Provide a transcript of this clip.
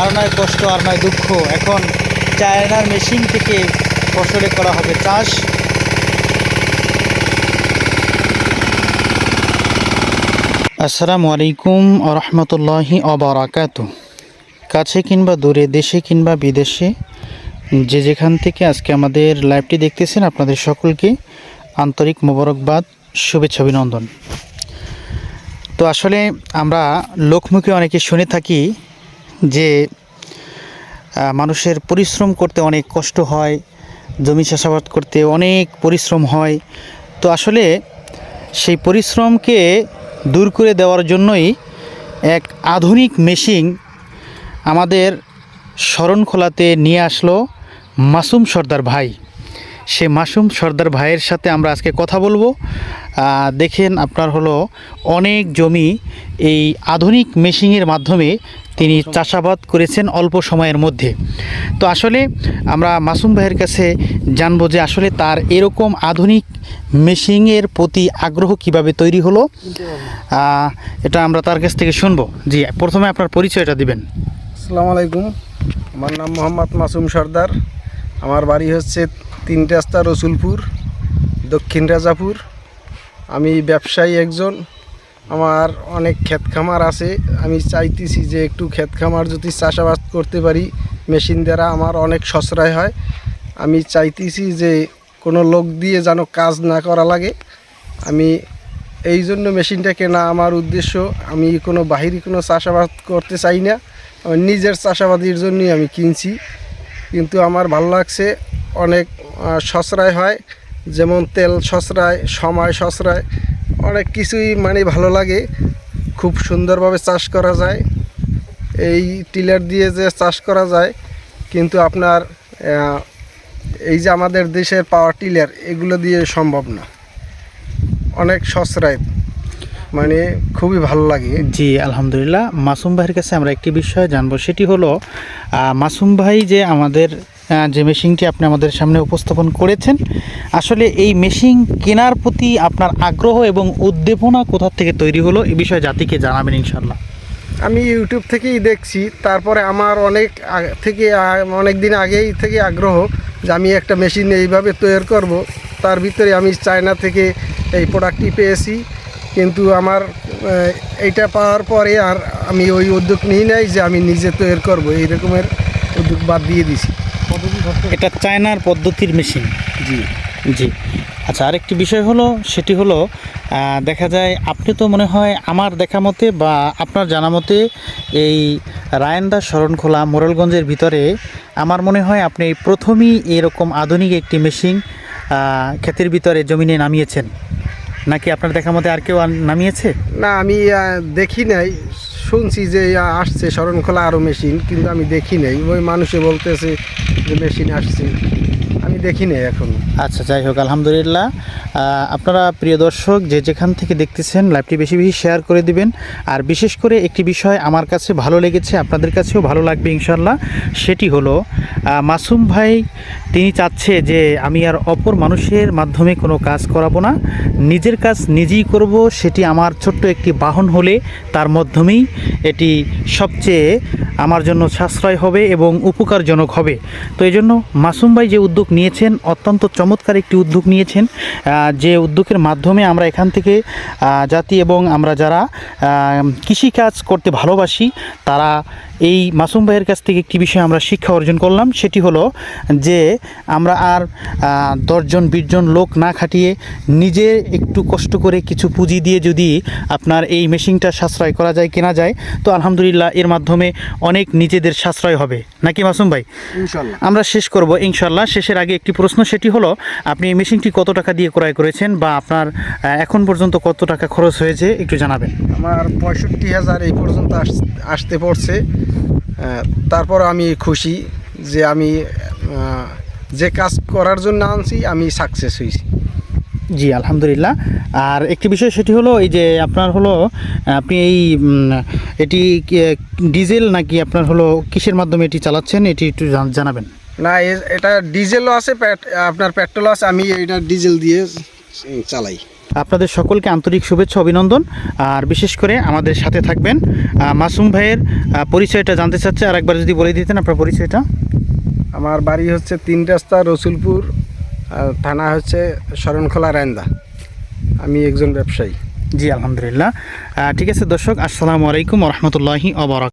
আর নয় কষ্ট, আর নয় দুঃখ। এখন চায়নার মেশিন থেকে ফসলে করা হবে চাষ। আসসালামু আলাইকুম রহমতুল্লাহি অবরাকাত কাছে কিংবা দূরে, দেশে কিংবা বিদেশে, যে যেখান থেকে আজকে আমাদের লাইভটি দেখতেছেন আপনাদের সকলকে আন্তরিক মোবারকবাদ, শুভেচ্ছা, অভিনন্দন। তো আসলে আমরা লোকমুখে অনেকে শুনে থাকি যে মানুষের পরিশ্রম করতে অনেক কষ্ট হয়, জমি চাষাবাদ করতে অনেক পরিশ্রম হয়। তো আসলে সেই পরিশ্রমকে দূর করে দেওয়ার জন্যই এক আধুনিক মেশিন আমাদের শরণখোলাতে নিয়ে আসলো মাসুম সর্দার ভাই। সে মাসুম সর্দার ভাইয়ের সাথে আমরা আজকে কথা বলব। দেখেন আপনার হলো অনেক জমি এই আধুনিক মেশিনের মাধ্যমে তিনি চাষাবাদ করেছেন অল্প সময়ের মধ্যে। তো আসলে আমরা মাসুম ভাইয়ের কাছে জানব যে আসলে তার এরকম আধুনিক মেশিনের প্রতি আগ্রহ কীভাবে তৈরি হলো। এটা আমরা তার কাছ থেকে শুনব। জি প্রথমে আপনার পরিচয়টা দিবেন। আসসালামু আলাইকুম। আমার নাম মোহাম্মদ মাসুম সর্দার। আমার বাড়ি হচ্ছে তিন রাস্তা রসুলপুর, দক্ষিণ রাজাপুর। আমি ব্যবসায়ী একজন, আমার অনেক ক্ষেত খামার আছে। আমি চাইতেছি যে একটু ক্ষেত খামার যদি চাষাবাদ করতে পারি, মেশিন দ্বারা আমার অনেক সশ্রয় হয়। আমি চাইতেছি যে কোনো লোক দিয়ে যেন কাজ না করা লাগে। আমি এই জন্য মেশিনটা কেনা আমার উদ্দেশ্য। আমি কোনো বাহিরি কোনো চাষাবাদ করতে চাই না। আমার নিজের চাষাবাদের জন্যই আমি কিনছি। কিন্তু আমার ভালো লাগছে অনেক আহ, সশ্রয় হয় যেমন তেল সশ্রয় সময় সশ্রয় অনেক কিছুই মানে ভালো লাগে। খুব সুন্দরভাবে চাষ করা যায়। এই টিলার দিয়ে যে চাষ করা যায় কিন্তু আপনার এই যে আমাদের দেশের পাওয়ার টিলার এগুলো দিয়ে সম্ভব না। অনেক সশ্রয়। মানে খুবই ভালো লাগে। জি আলহামদুলিল্লাহ। মাসুম ভাইয়ের কাছে আমরা একটি বিষয় জানব সেটি হলো মাসুম ভাই যে আমাদের যে মেশিনটি আপনি আমাদের সামনে উপস্থাপন করেছেন আসলে এই মেশিন কেনার প্রতি আপনার আগ্রহ এবং উদ্দীপনা কোথা থেকে তৈরি হলো? এই বিষয়ে জাতিকে জানাবেন ইনশাল্লাহ আমি ইউটিউব থেকেই দেখছি তারপরে আমার অনেক আগ- থেকে অনেক দিন আগেই থেকে আগ্রহ যে আমি একটা মেশিন এইভাবে তৈরি করব। তার ভিতরে আমি চায়না থেকে এই প্রোডাক্টটি পেয়েছি। কিন্তু আমার এইটা পাওয়ার পরে আর আমি ওই উদ্যোগ নিই নাই যে আমি নিজে তৈরি করব এই রকমের উদ্যোগ বাদ দিয়ে দিছি। এটা চায়নার পদ্ধতির মেশিন। জি। জি। আচ্ছা আরেকটি বিষয় হলো সেটি হলো দেখা যায় আপনি তো মনে হয় আমার দেখা মতে বা আপনার জানা মতে এই রায়ন্দা শরণখোলা মোরালগঞ্জের ভিতরে আমার মনে হয় আপনি প্রথমেই এরকম আধুনিক একটি মেশিন ক্ষেতের ভিতরে জমিনে নামিয়েছেন। নাকি আপনার দেখার মধ্যে আর কেউ নামিয়েছে? না, আমি দেখি নাই। শুনছি যে আসছে শরণখোলা আরও মেশিন কিন্তু আমি দেখি নাই। ওই মানুষে বলতেছে যে মেশিন আসছে। আমি দেখি নাই এখন। আচ্ছা যাই হোক, আলহামদুলিল্লাহ। আপনারা প্রিয় দর্শক যে যেখান থেকে দেখতেছেন, লাইভটি বেশি বেশি শেয়ার করে দিবেন। আর বিশেষ করে একটি বিষয় আমার কাছে ভালো লেগেছে, আপনাদের কাছেও ভালো লাগবে ইনশাল্লাহ সেটি হলো মাসুম ভাই, তিনি চাচ্ছে যে আমি আর অপর মানুষের মাধ্যমে কোনো কাজ করাবো না। নিজের কাজ নিজেই করব, সেটি আমার ছোট্ট একটি বাহন হলে তার মাধ্যমেই এটি সবচেয়ে আমার জন্য সাশ্রয় হবে এবং উপকারজনক হবে। তো এই জন্য মাসুম ভাই যে উদ্যোগ নিয়েছেন, অত্যন্ত চমৎকার একটি উদ্যোগ নিয়েছেন যে উদ্যোগের মাধ্যমে আমরা এখান থেকে জাতি এবং আমরা যারা কৃষিকাজ করতে ভালোবাসি, তারা এই মাসুম ভাইয়ের কাছ থেকে একটি বিষয় আমরা শিক্ষা অর্জন করলাম সেটি হলো যে আমরা আর দশজন বিশজন লোক না খাটিয়ে নিজে একটু কষ্ট করে কিছু পুঁজি দিয়ে যদি আপনার এই মেশিনটা সাশ্রয় করা যায় কেনা যায় তো আলহামদুলিল্লাহ এর মাধ্যমে অনেক নিজেদের সাশ্রয় হবে। নাকি মাসুম ভাই? আমরা শেষ করব ইনশাল্লাহ। শেষের আগে একটি প্রশ্ন সেটি হলো আপনি এই মেশিনটি কত টাকা দিয়ে ক্রয় করেছেন বা আপনার এখন পর্যন্ত কত টাকা খরচ হয়েছে একটু জানাবেন। আমার পঁয়ষট্টি হাজার এই পর্যন্ত আস- আসতে পড়ছে। তারপর আমি খুশি যে আমি যে কাজ করার জন্য আনছি আমি সাকসেস হয়েছি। জি আলহামদুলিল্লাহ। আর একটি বিষয় সেটি হলো এই যে আপনার হলো আপনি এই এটি ডিজেল নাকি আপনার হলো কিসের মাধ্যমে এটি চালাচ্ছেন? এটি একটু জানাবেন। না এটা ডিজেলও আছে আপনার পেট্রোলও আছে আমি এটা ডিজেল দিয়ে চালাই। আপনাদের সকলকে আন্তরিক শুভেচ্ছা অভিনন্দন। আর বিশেষ করে আমাদের সাথে থাকবেন মাসুম ভাইয়ের পরিচয়টা জানতে চাচ্ছে আর একবার যদি বলে দিতেন আপনার পরিচয়টা। আমার বাড়ি হচ্ছে তিন রাস্তা রসুলপুর আর থানা হচ্ছে শরণখোলা রায়ন্দা আমি একজন ব্যবসায়ী। জি আলহামদুলিল্লাহ। ঠিক আছে দর্শক আসসালামু আলাইকুম রহমতুল্লাহি অবরাক